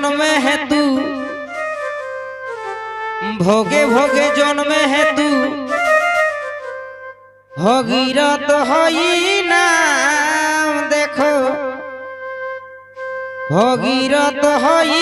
জন্মে হেতু। ভোগে ভোগে জন্মে হেতু। ভগীরথ হই না দেখো। ভগীরথ হই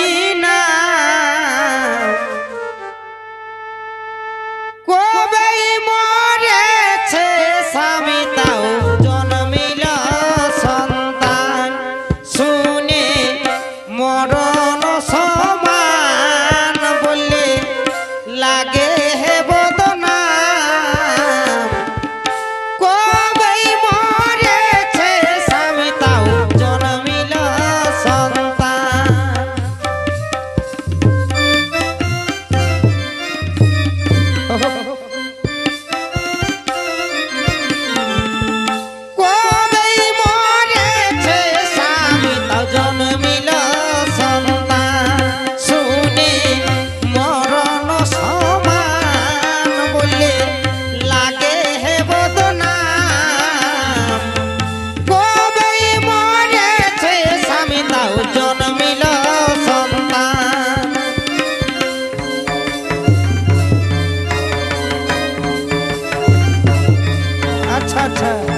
time.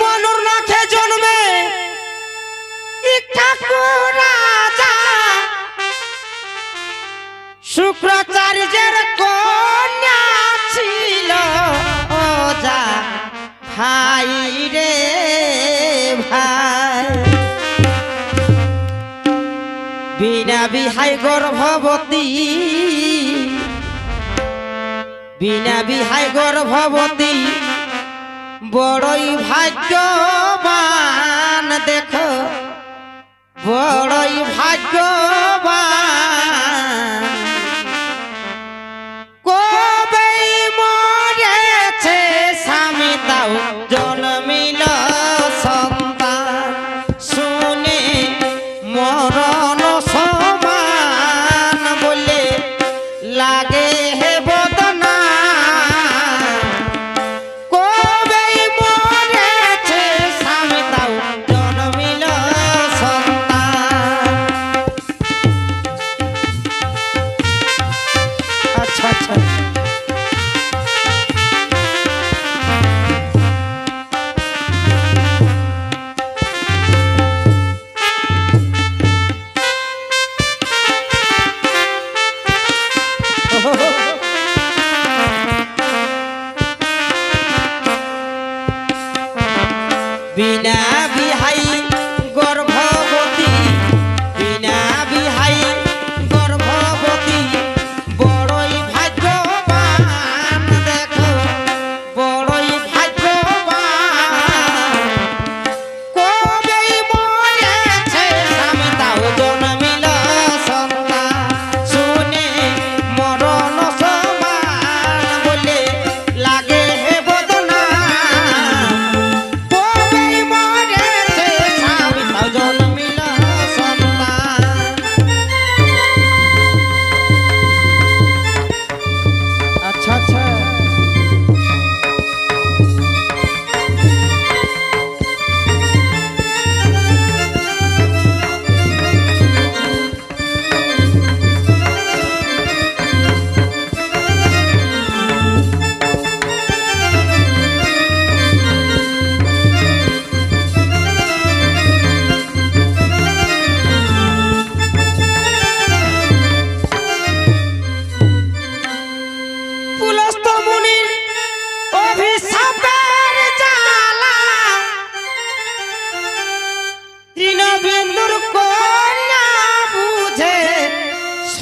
মনুর নাথে জন্মে রাজা শুক্রাচার্যের কন্যা ছিল যা ভাই রে ভাই। বিনা বিহাই গর্ভবতী বিনা বিহাই গর্ভবতী বড়ই ভাগ্যবান দেখো। বড়ই ভাগ্যবান।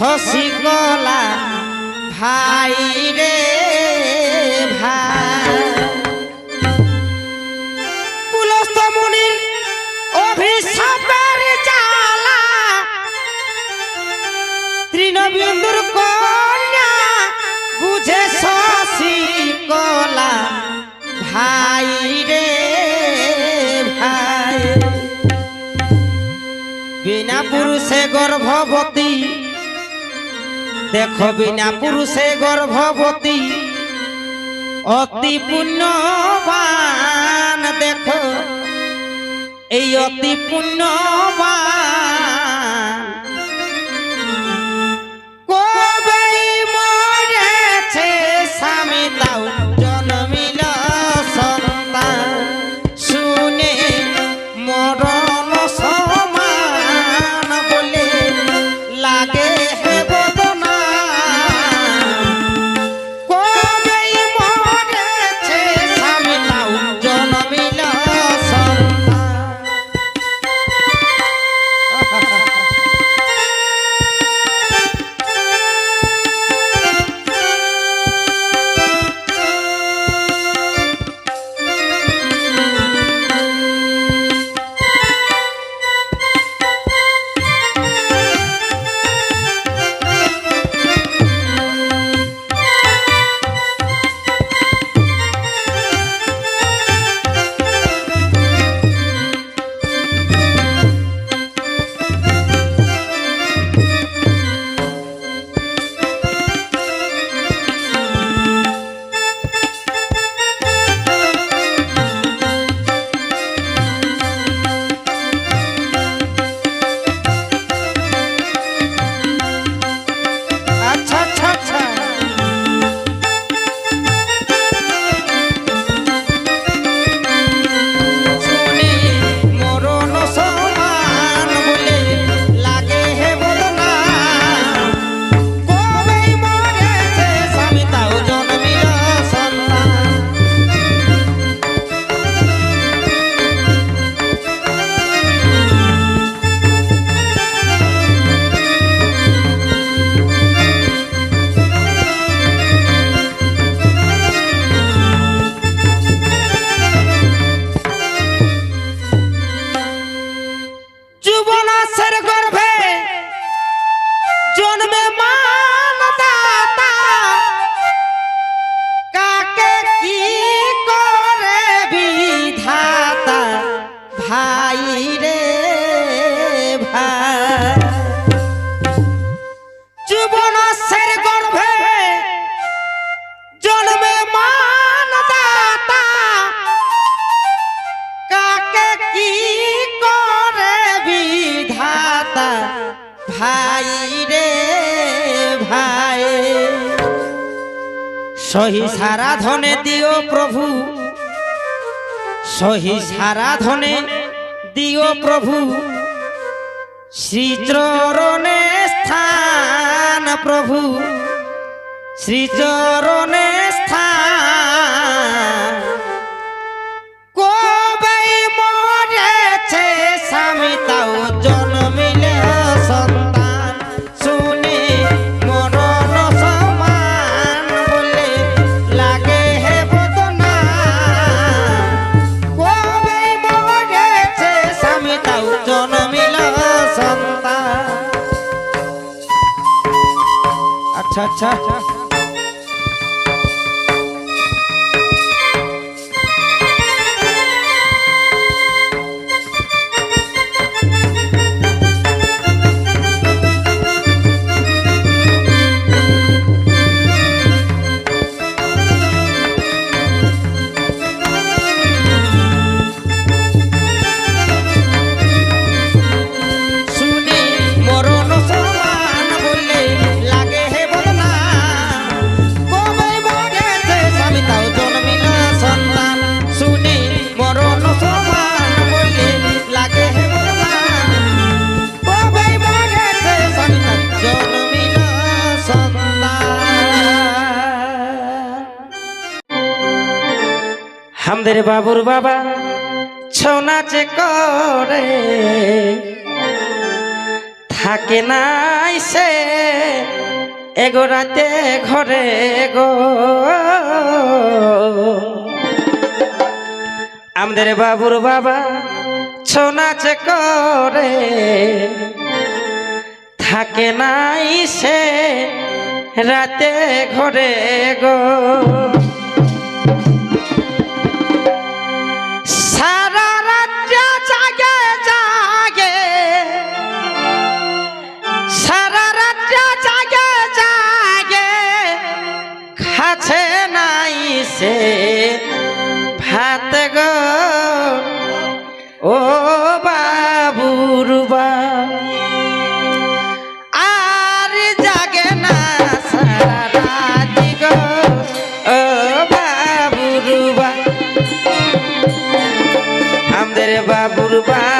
শশিকলা ভাই রে ভাই। তৃণবিন্দুর কন্যা বুঝে শশিকলা ভাই রে ভাই। বিনা পুরুষে গর্ভবতী দেখো বিনা পুরুষে গর্ভবতী। অতি পুণ্যবান দেখো। এই অতি পুণ্যবান সহি সারা ধনে দিও প্রভু। সহি সারা ধনে দিও প্রভু। শ্রীচরণে স্থান প্রভু। শ্রীচরণে 起来起来 আমাদের বাবুর বাবা ছৌ নাচে করে। থাকে নাই সে এগোড়াতে ঘরে গো। আমাদের বাবুর বাবা ছৌ নাচে করে। থাকে নাই সে রাতে ঘরে গো। সারা রাত্র জাগে জাগে। সারা রাত্র জাগে জাগে। খাছে নাই সে ভাত গো। ও বাবুর আর জাগে না সারা গো বাবুর বা। বাবুর বা